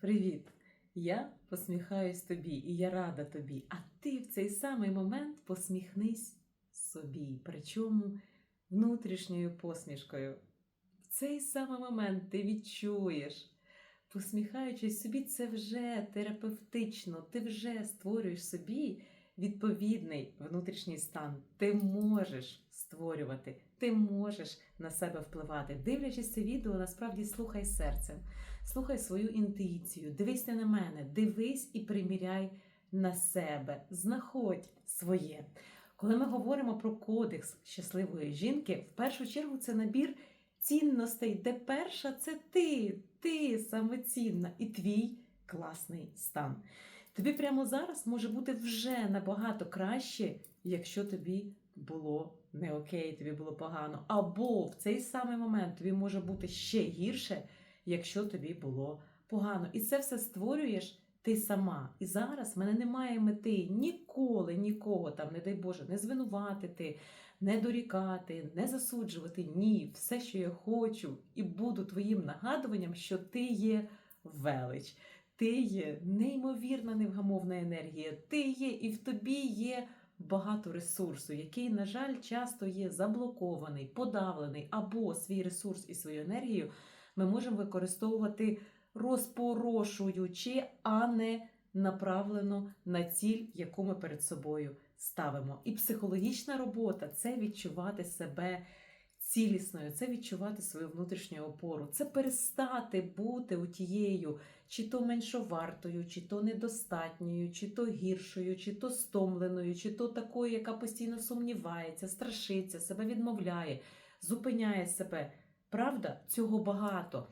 Привіт! Я посміхаюсь тобі, і я рада тобі. А ти в цей самий момент посміхнись собі, причому внутрішньою посмішкою. В цей самий момент ти відчуєш, посміхаючись собі, це вже терапевтично, ти вже створюєш собі відповідний внутрішній стан. Ти можеш створювати, ти можеш на себе впливати. Дивлячись це відео, насправді слухай серцем, слухай свою інтуїцію, дивись на мене, дивись і приміряй на себе, знаходь своє. Коли ми говоримо про кодекс щасливої жінки, в першу чергу це набір цінностей, де перша це ти, ти саме цінна і твій класний стан. Тобі прямо зараз може бути вже набагато краще, якщо тобі було не окей, тобі було погано. Або в цей самий момент тобі може бути ще гірше, якщо тобі було погано. І це все створюєш ти сама. І зараз в мене немає мети ніколи нікого там, не дай Боже, не звинуватити, не дорікати, не засуджувати. Ні, все, що я хочу, і буду твоїм нагадуванням, що ти є велич. Ти є неймовірна невгамовна енергія, ти є і в тобі є багато ресурсу, який, на жаль, часто є заблокований, подавлений, або свій ресурс і свою енергію ми можемо використовувати розпорошуючи, а не направлено на ціль, яку ми перед собою ставимо. І психологічна робота це відчувати себе цілісною, це відчувати свою внутрішню опору, це перестати бути у тією, чи то меншовартою, чи то недостатньою, чи то гіршою, чи то стомленою, чи то такою, яка постійно сумнівається, страшиться, себе відмовляє, зупиняє себе. Правда, цього багато.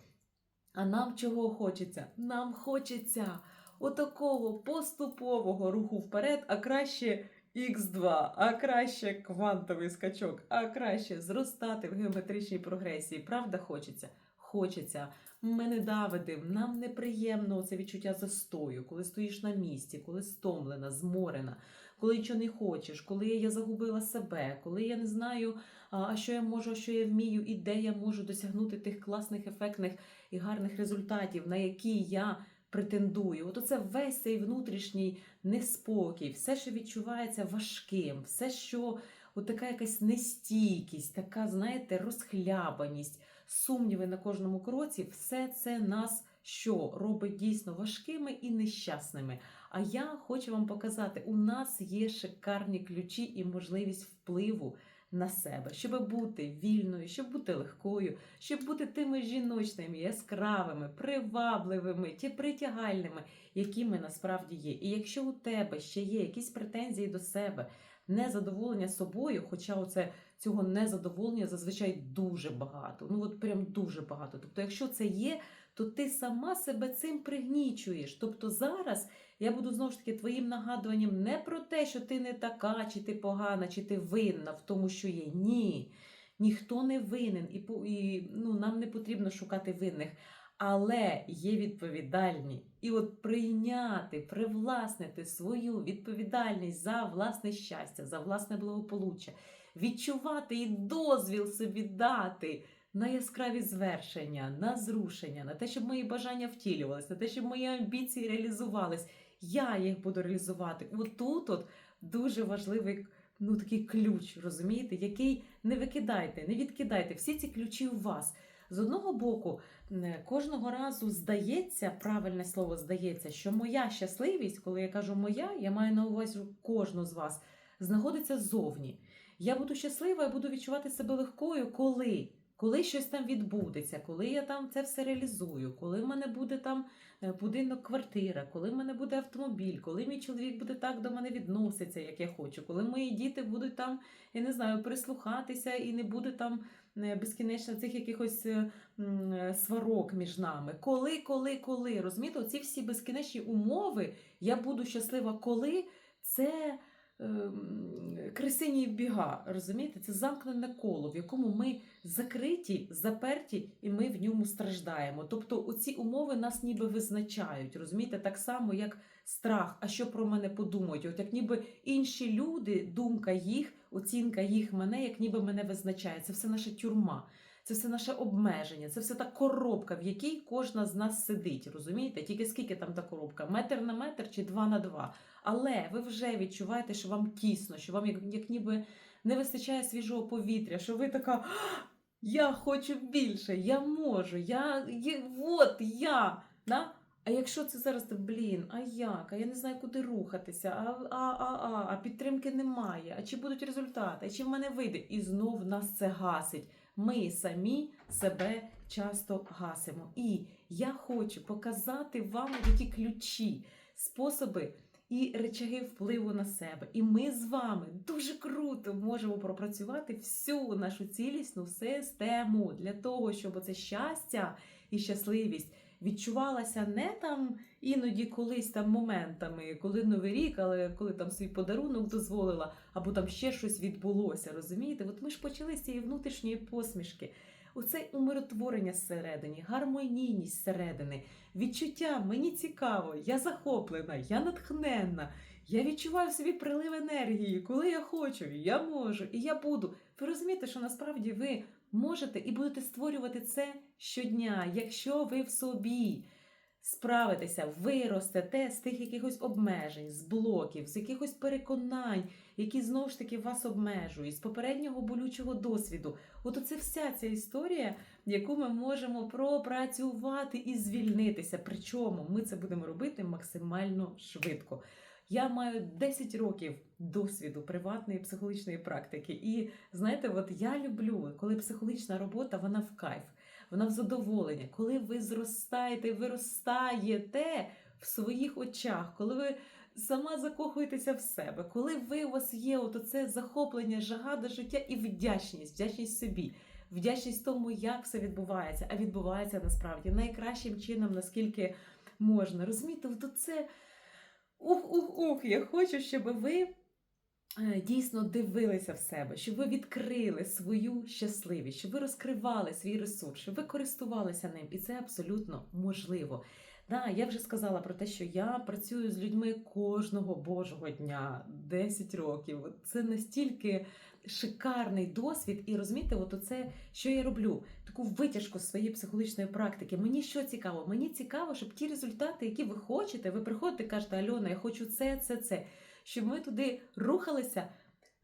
А нам чого хочеться? Нам хочеться отакого поступового руху вперед, а краще Х2, а краще квантовий скачок, а краще зростати в геометричній прогресії. Правда, хочеться? Хочеться. Ми не давидим, нам неприємно це відчуття застою, коли стоїш на місці, коли стомлена, зморена, коли нічого не хочеш, коли я загубила себе, коли я не знаю, а що я можу, що я вмію, і де я можу досягнути тих класних, ефектних і гарних результатів, на які я претендую. От оце весь цей внутрішній неспокій, все, що відчувається важким, все, що от така якась нестійкість, така, знаєте, розхлябаність, сумніви на кожному кроці, все це нас що робить дійсно важкими і нещасними. А я хочу вам показати, у нас є шикарні ключі і можливість впливу на себе, щоб бути вільною, щоб бути легкою, щоб бути тими жіночними, яскравими, привабливими, ті притягальними, які ми насправді є. І якщо у тебе ще є якісь претензії до себе, незадоволення собою, хоча оце цього незадоволення зазвичай дуже багато. Ну от прям дуже багато. Тобто, якщо це є, то ти сама себе цим пригнічуєш. Тобто зараз я буду знову ж таки твоїм нагадуванням не про те, що ти не така, чи ти погана, чи ти винна в тому, що є. Ні. Ніхто не винен, і, і ну, нам не потрібно шукати винних. Але є відповідальні. І от прийняти, привласнити свою відповідальність за власне щастя, за власне благополуччя, відчувати і дозвіл собі дати на яскраві звершення, на зрушення, на те, щоб мої бажання втілювалися, на те, щоб мої амбіції реалізувались. Я їх буду реалізувати. От тут от дуже важливий ну, такий ключ, розумієте, який не викидайте, не відкидайте. Всі ці ключі у вас. З одного боку, кожного разу здається, правильне слово здається, що моя щасливість, коли я кажу моя, я маю на увазі кожну з вас, знаходиться ззовні. Я буду щаслива, я буду відчувати себе легкою, коли. Коли щось там відбудеться, коли я там це все реалізую, коли в мене буде там е, будинок, квартира, коли в мене буде автомобіль, коли мій чоловік буде так до мене відноситися, як я хочу, коли мої діти будуть там, я не знаю, прислухатися і не буде там е, безкінечно цих якихось е, сварок між нами. Коли, коли, коли, розумієте, оці всі безкінечні умови, я буду щаслива, коли це крисині біга, розумієте? Це замкнене коло, в якому ми закриті, заперті, і ми в ньому страждаємо. Тобто, оці умови нас ніби визначають, розумієте, так само, як страх, а що про мене подумають? От як ніби інші люди, думка їх, оцінка їх мене, як ніби мене визначає. Це все наша тюрма. Це все наше обмеження, це все та коробка, в якій кожна з нас сидить. Розумієте? Тільки скільки там та коробка? Метр на метр чи два на два. Але ви вже відчуваєте, що вам тісно, що вам як, як ніби не вистачає свіжого повітря, що ви така. Я хочу більше, я можу, я, я от я. Да? А якщо це зараз, то, блін, а як? А я не знаю, куди рухатися, а, а, а, а, а підтримки немає, а чи будуть результати, а чи в мене вийде? І знов нас це гасить. Ми самі себе часто гасимо. І я хочу показати вам такі ключі, способи і речаги впливу на себе. І ми з вами дуже круто можемо пропрацювати всю нашу цілісну систему для того, щоб це щастя і щасливість відчувалася не там іноді колись там моментами, коли новий рік, але коли там свій подарунок дозволила, або там ще щось відбулося. Розумієте? От ми ж почали з цієї внутрішньої посмішки. Оце умиротворення зсередині, гармонійність зсередини, відчуття мені цікаво, я захоплена, я натхненна, я відчуваю в собі прилив енергії, коли я хочу, я можу і я буду. Ви розумієте, що насправді ви можете і будете створювати це щодня, якщо ви в собі справитеся, виростете з тих якихось обмежень, з блоків, з якихось переконань, які знову ж таки вас обмежують, з попереднього болючого досвіду. От оце вся ця історія, яку ми можемо пропрацювати і звільнитися. Причому ми це будемо робити максимально швидко. Я маю 10 років досвіду приватної психологічної практики. І знаєте, от я люблю, коли психологічна робота вона в кайф, вона в задоволення, коли ви зростаєте, виростаєте в своїх очах, коли ви сама закохуєтеся в себе, коли ви у вас є от оце захоплення, жага до життя і вдячність, вдячність собі. Вдячність тому, як все відбувається, а відбувається насправді найкращим чином, наскільки можна. Розумієте, от це ух-ух-ух, я хочу, щоб ви е, дійсно дивилися в себе, щоб ви відкрили свою щасливість, щоб ви розкривали свій ресурс, щоб ви користувалися ним. І це абсолютно можливо. Да, я вже сказала про те, що я працюю з людьми кожного божого дня 10 років. Це настільки шикарний досвід, і розумієте, от оце, що я роблю, таку витяжку з своєї психологічної практики. Мені що цікаво? Мені цікаво, щоб ті результати, які ви хочете, ви приходите і кажете, Альона, я хочу це, це, це. Щоб ми туди рухалися,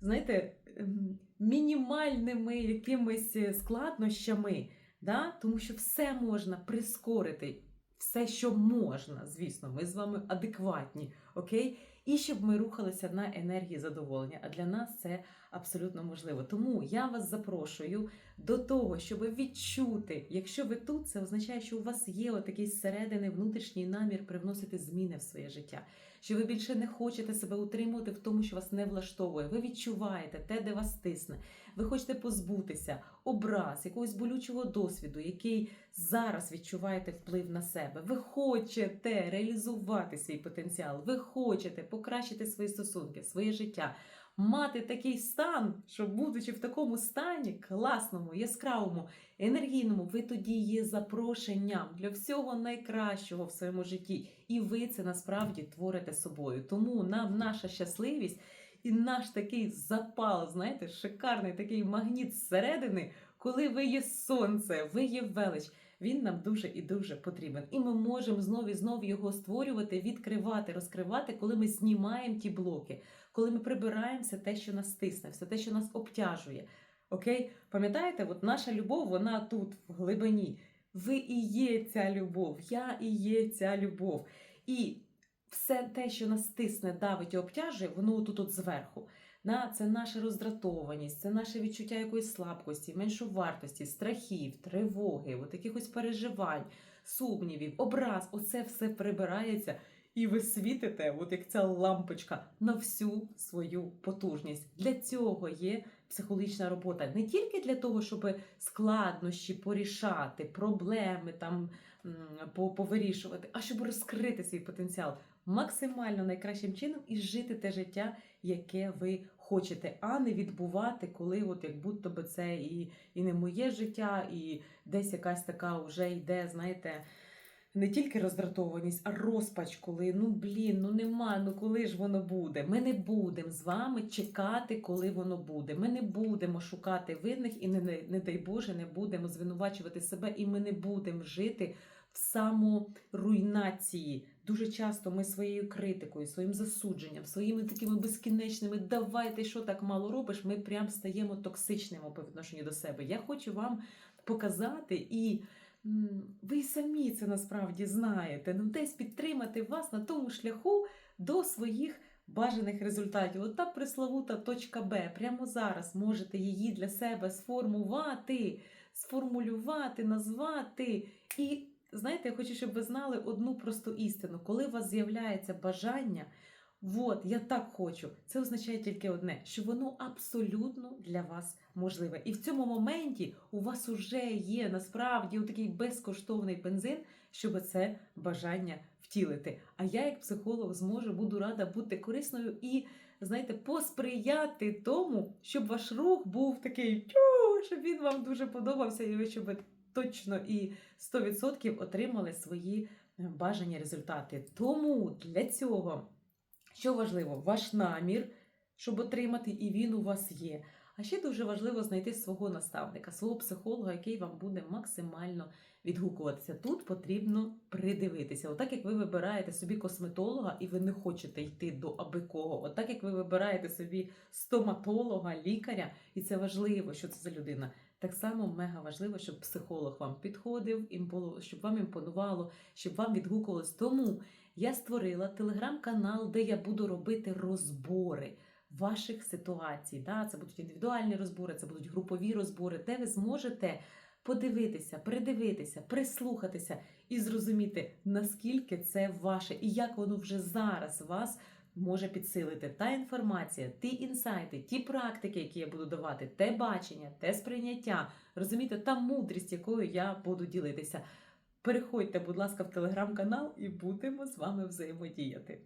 знаєте, ем, мінімальними якимись складнощами, да? тому що все можна прискорити. Все, що можна, звісно, ми з вами адекватні, окей? І щоб ми рухалися на енергії задоволення. А для нас це абсолютно можливо. Тому я вас запрошую до того, щоб відчути, якщо ви тут, це означає, що у вас є отакий зсередини внутрішній намір привносити зміни в своє життя. Що ви більше не хочете себе утримувати в тому, що вас не влаштовує. Ви відчуваєте те, де вас тисне. Ви хочете позбутися образ, якогось болючого досвіду, який зараз відчуваєте вплив на себе. Ви хочете реалізувати свій потенціал, ви хочете покращити свої стосунки, своє життя мати такий стан, що, будучи в такому стані, класному, яскравому, енергійному, ви тоді є запрошенням для всього найкращого в своєму житті. І ви це насправді творите собою. Тому нам наша щасливість і наш такий запал, знаєте, шикарний такий магніт зсередини, коли ви є сонце, ви є велич. Він нам дуже і дуже потрібен. І ми можемо знову і знову його створювати, відкривати, розкривати, коли ми знімаємо ті блоки, коли ми прибираємо все те, що нас тисне, все те, що нас обтяжує. Окей? Пам'ятаєте, от наша любов, вона тут, в глибині. Ви і є ця любов, я і є ця любов. І все те, що нас тисне, давить і обтяжує, воно тут от зверху. На це наша роздратованість, це наше відчуття якоїсь слабкості, меншовартості, страхів, тривоги, от якихось переживань, сумнівів, образ. Оце все прибирається, і ви світите, от як ця лампочка, на всю свою потужність. Для цього є психологічна робота. Не тільки для того, щоб складнощі порішати, проблеми там повирішувати, а щоб розкрити свій потенціал максимально найкращим чином і жити те життя, яке ви хочете, а не відбувати, коли от як будто би це і, і не моє життя, і десь якась така вже йде, знаєте. не тільки роздратованість, а розпач, коли ну блін, ну нема, ну коли ж воно буде. Ми не будемо з вами чекати, коли воно буде. Ми не будемо шукати винних і не, не, не дай Боже, не будемо звинувачувати себе, і ми не будемо жити в саморуйнації. Дуже часто ми своєю критикою, своїм засудженням, своїми такими безкінечними давай ти що так мало робиш, ми прям стаємо токсичними по відношенню до себе. Я хочу вам показати і. Ви самі це насправді знаєте. Ну, десь підтримати вас на тому шляху до своїх бажаних результатів. От та пресловута точка Б. Прямо зараз можете її для себе сформувати, сформулювати, назвати. І знаєте, я хочу, щоб ви знали одну просту істину. Коли у вас з'являється бажання, от я так хочу, це означає тільки одне, що воно абсолютно для вас можливе. І в цьому моменті у вас уже є насправді такий безкоштовний бензин, щоб це бажання втілити. А я, як психолог, зможу, буду рада бути корисною і, знаєте, посприяти тому, щоб ваш рух був такий, щоб він вам дуже подобався, і ви щоб точно і 100% отримали свої е, бажані результати. Тому для цього, що важливо, ваш намір, щоб отримати, і він у вас є. А ще дуже важливо знайти свого наставника, свого психолога, який вам буде максимально відгукуватися. Тут потрібно придивитися. Отак як ви вибираєте собі косметолога і ви не хочете йти до аби кого. Отак як ви вибираєте собі стоматолога, лікаря, і це важливо, що це за людина. Так само мега важливо, щоб психолог вам підходив, щоб вам імпонувало, щоб вам відгукувалось. Тому я створила телеграм-канал, де я буду робити розбори ваших ситуацій. Да? Це будуть індивідуальні розбори, це будуть групові розбори, де ви зможете подивитися, придивитися, прислухатися і зрозуміти, наскільки це ваше, і як воно вже зараз вас може підсилити. Та інформація, ті інсайти, ті практики, які я буду давати, те бачення, те сприйняття, розумієте, та мудрість, якою я буду ділитися. Переходьте, будь ласка, в телеграм-канал і будемо з вами взаємодіяти.